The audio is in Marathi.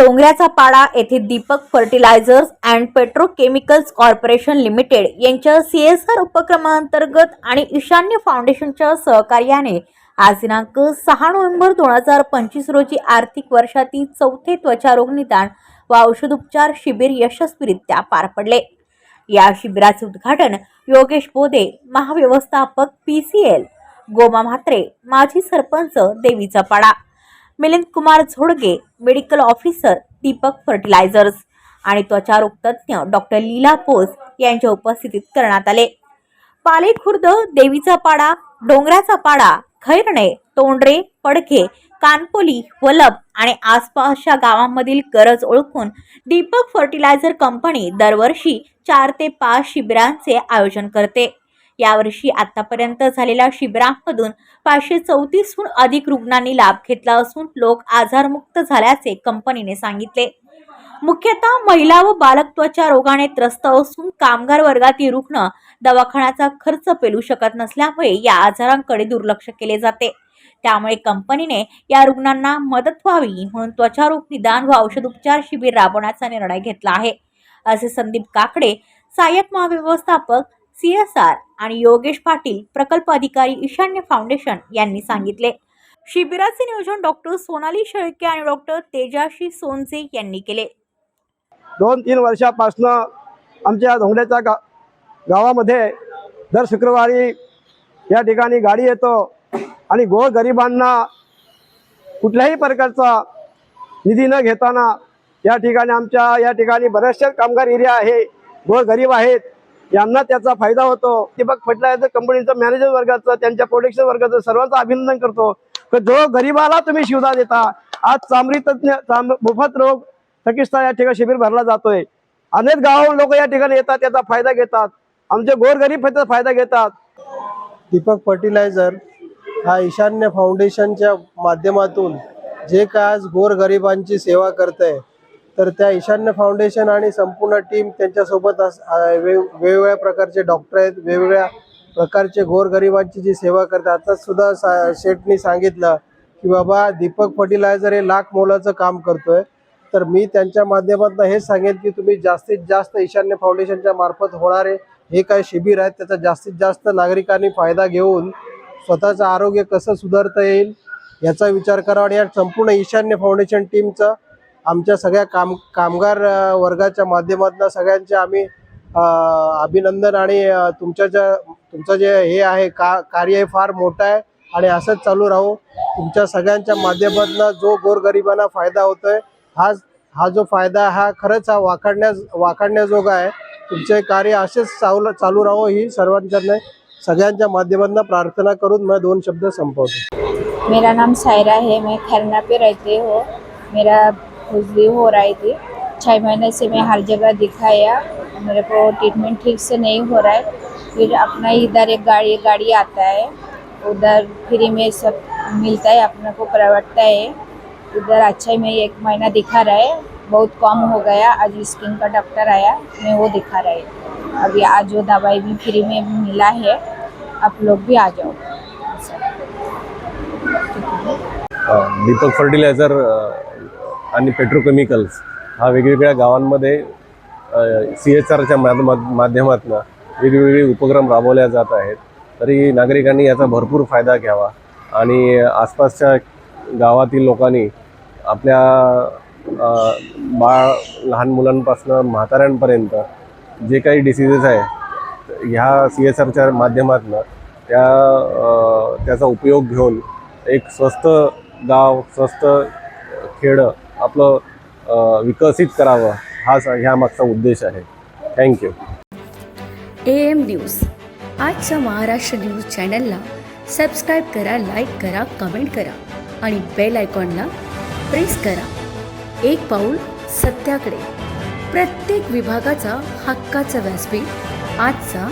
डोंगऱ्याचा पाडा येथे Deepak fertilizers and petrochemicals corporation limited यांच्या सी एस आर उपक्रमांतर्गत आणि ईशान्य फाउंडेशनच्या सहकार्याने आज दिनांक सहा नोव्हेंबर दोन हजार पंचवीस रोजी आर्थिक वर्षातील चौथे त्वचारोग निदान व औषधोपचार शिबिर यशस्वीरित्या पार पडले. या शिबिराचे उद्घाटन योगेश बोधे महाव्यवस्थापक P C L Goma Mhatre माजी सरपंच देवीचा पाडा Milind Kumar Zodge medical officer Deepak fertilizers आणि त्वचारोग तज्ज्ञ डॉक्टर लीला पोस यांच्या उपस्थितीत करण्यात आले. पाले खुर्द देवीचा पाडा डोंगराचा पाडा खैरणे तोंडरे पडखे कानपोली वलब आणि आसपासच्या गावांमधील गरज ओळखून दीपक फर्टिलायझर कंपनी दरवर्षी चार ते पाच शिबिरांचे आयोजन करते. यावर्षी आतापर्यंत झालेल्या शिबिरांमधून पाचशे चौतीसहून अधिक रुग्णांनी लाभ घेतला असून लोक आजारमुक्त झाल्याचे कंपनीने सांगितले. मुख्यतः महिला व बालक त्वचा रोगाने त्रस्त असून कामगार वर्गातील रुग्ण दवाखान्याचा खर्च पेलू शकत नसल्यामुळे या आजारांकडे दुर्लक्ष केले जाते. त्यामुळे कंपनीने या रुग्णांना मदत व्हावी म्हणून त्वचारोग निदान व औषधोपचार शिबिर राबवण्याचा निर्णय घेतला आहे. असे संदीप काकडे सहाय्यक महाव्यवस्थापक सी एस आर आणि योगेश पाटील प्रकल्प अधिकारी ईशान्य फाउंडेशन यांनी सांगितले. शिबिराचे नियोजन डॉक्टर सोनाली शेळके आणि डॉक्टर तेजाशी सोनसे यांनी केले. दोन तीन वर्षापासनं आमच्या धोंगड्याच्या गा गावामध्ये दर शुक्रवारी या ठिकाणी गाडी येतो आणि गोरगरिबांना कुठल्याही प्रकारचा निधी न घेताना या ठिकाणी आमच्या या ठिकाणी बऱ्याचशा कामगार एरिया आहे गोरगरीब आहेत. यांना त्याचा फायदा होतो. दीपक फर्टिलायझर कंपनीचं मॅनेजर वर्गाचं त्यांच्या प्रोडक्शन वर्गाचं सर्वांचं अभिनंदन करतो. तर जो गरीबाला तुम्ही शिवदा देता आज चामरी तज्ञ चाम मोफत रोग थकिस्ता या ठिकाणी शिबिर भरला जातोय. अनेक गावाहून लोक या ठिकाणी येतात त्याचा फायदा घेतात. आमचे गोरगरीब त्याचा फायदा घेतात. दीपक फर्टिलायझर हा ईशान्य फाउंडेशनच्या माध्यमातून जे काय आज गोरगरिबांची सेवा करत आहे तर त्या ईशान्य फाउंडेशन आणि संपूर्ण टीम त्यांच्यासोबत वेगवेगळ्या प्रकारचे डॉक्टर आहेत वेगवेगळ्या प्रकारचे गोरगरिबांची जी सेवा करतात. आताच सुद्धा सा शेठनी सांगितलं की बाबा दीपक फर्टिलायझर हे लाख मोलाचं काम करतोय. तर मी त्यांच्या माध्यमातून हेच सांगेन की तुम्ही जास्तीत जास्त ईशान्य फाउंडेशनच्या मार्फत होणारे हे काय शिबिर आहेत त्याचा जास्तीत जास्त नागरिकांनी फायदा घेऊन स्वतःचं आरोग्य कसं सुधारता येईल याचा विचार करावा आणि या संपूर्ण ईशान्य फाउंडेशन टीमचं आमच्या सगळ्या काम कामगार वर्गाच्या माध्यमातून सगळ्यांचे आम्ही अभिनंदन आणि तुमच्या ज्या तुमचं जे हे आहे का कार्य हे फार मोठं आहे आणि असंच चालू राहू. तुमच्या सगळ्यांच्या माध्यमातून जो गोरगरिबांना फायदा होतोय हा हा जो फायदा आहे, हा खरंच हा वाखाणण्या वाखाडण्याजोगा आहे. तुमचे कार्य असेच चालू चालू राहो ही सर्वांच्या सगळ्यांच्या माध्यमातून प्रार्थना करून मैं दोन शब्द संपवतो. मेरा नाम सायरा है मैं खरना पे रहती हूँ। मेरा खुजली हो रही थी। छः महीने से मैं हर जगह दिखाया। मेरे को ट्रीटमेंट ठीक से नहीं हो रहा है। फिर अपना इधर एक गाड़ी एक गाड़ी आता है। उधर फ्री में सब मिलता है अपने को प्रवटता है। उधर अच्छा ही मैं एक महीना दिखा रहा है। बहुत कम हो गया। आज स्किन का डॉक्टर आया मैं वो दिखा रहा है। अभी आज जो दवाई भी फ्री में मिला है। आप लोग भी आ जाओ। दीपक फर्टिलायझर अ, आणि पेट्रोकेमिकल्स हा वेगवेगळ्या गावांमध्ये सी एच आरच्या माध्यमातून वेगवेगळे उपक्रम राबवल्या जात आहेत. तरी नागरिकांनी याचा भरपूर फायदा घ्यावा आणि आसपासच्या गावातील लोकांनी आपल्या बाळ लहान मुलांपासून म्हाताऱ्यांपर्यंत जे काही डिसिजेस आहे ह्या सी एस आरच्या माध्यमातून त्या त्याचा उपयोग घेऊन एक स्वस्त गाव स्वस्त खेडं आपलं विकसित करावं हाच ह्या मागचा उद्देश आहे. Thank you A M news. आजच्या महाराष्ट्र न्यूज चॅनलला सबस्क्राईब करा लाईक करा कमेंट करा आणि बेल आयकॉनला प्रेस करा. एक पाऊल सत्याकडे. प्रत्येक विभागाचा हक्काचा व्यासपीठ आजचा